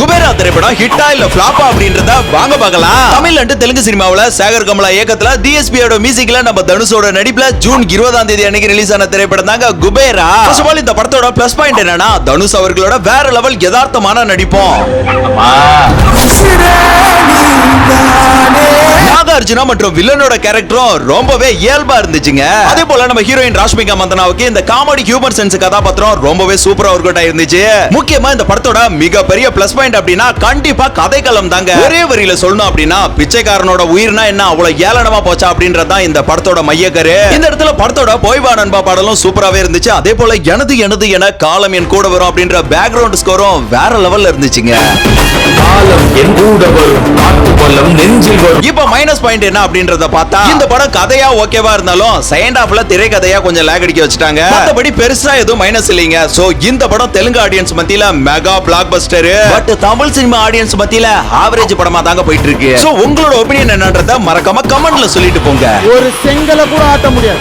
குபேரா திரைப்படம் ஹிட்டா இல்ல பிளாப்பா அப்படின்றத வாங்க பார்க்கலாம். தமிழ் அண்டு தெலுங்கு சினிமாவில் சேகர் கமலா இயக்கத்துல டிஎஸ்பியோட மியூசிக்ல நம்ம தனுஷோட நடிப்புல ஜூன் இருபதாம் தேதி அன்னைக்கு ரிலீஸ் ஆன திரைப்படம் தாங்க குபேரா. First இந்த படத்தோட பிளஸ் பாயிண்ட் என்னன்னா தனுஷ் அவர்களோட வேற லெவல் யதார்த்தமான நடிப்போம். நாகார்ஜுனா மற்றும் வில்லனோட கேரக்டரும் ரொம்பவே இயல்பா இருந்துச்சுங்க. அதே போல நம்ம ஹீரோயின் ராஷ்மிகா மந்தனாவுக்கு இந்த காமெடி ஹியூமர் சென்ஸ் கதாபாத்திரம் ரொம்பவே சூப்பரா ஒர்க் அவுட் ஆயிருந்துச்சு. முக்கியமா இந்த படத்தோட மிகப்பெரிய பிளஸ் பாயிண்ட் அப்படின்னா கண்டிப்பா கதைக்களம் தாங்க. ஒரே வரியில சொல்லணும் அப்படின்னா பிச்சைக்காரனோட உயிர்னா என்ன? அவ்வளவு ஏளனமா போச்சா அப்படின்றதுதான் இந்த படத்தோட மையக்கரு. இந்த இடத்துல படத்தோட போய்வா நண்பா பாடலும் சூப்பராவே இருந்துச்சு. அதே போல எனது எனது என காலம் என் கூட வரும் அப்படின்ற பேக்ரவுண்ட் ஸ்கோரும் வேற லெவல்ல இருந்துச்சுங்க. காலம் என் கூட வரும். பள்ளம் நெஞ்சில் இப்ப மைனஸ் பாயிண்ட் என்ன அப்படின்றத பார்த்தா இந்த படம் கதையா ஓகேவா இருந்தாலும் செகண்ட் ஹாஃப்ல திரைக்கதையா கொஞ்சம் லேக் அடிக்க வச்சுட்டாங்க. மத்தபடி பெருசா எதுவும் மைனஸ் இல்லைங்க. சோ இந்த படம் தெலுங்கு ஆடியன்ஸ் மத்தியில mega blockbuster but Tamil cinema audience மத்தியில ஆவரேஜ் படமா தாங்க போயிட்டு இருக்கு சோ உங்களோட ஒப்பீனியன் என்னன்றத மறக்காம கமெண்ட்ல சொல்லிட்டு போங்க. ஒரு செங்கலை கூட ஆட்ட முடியாது.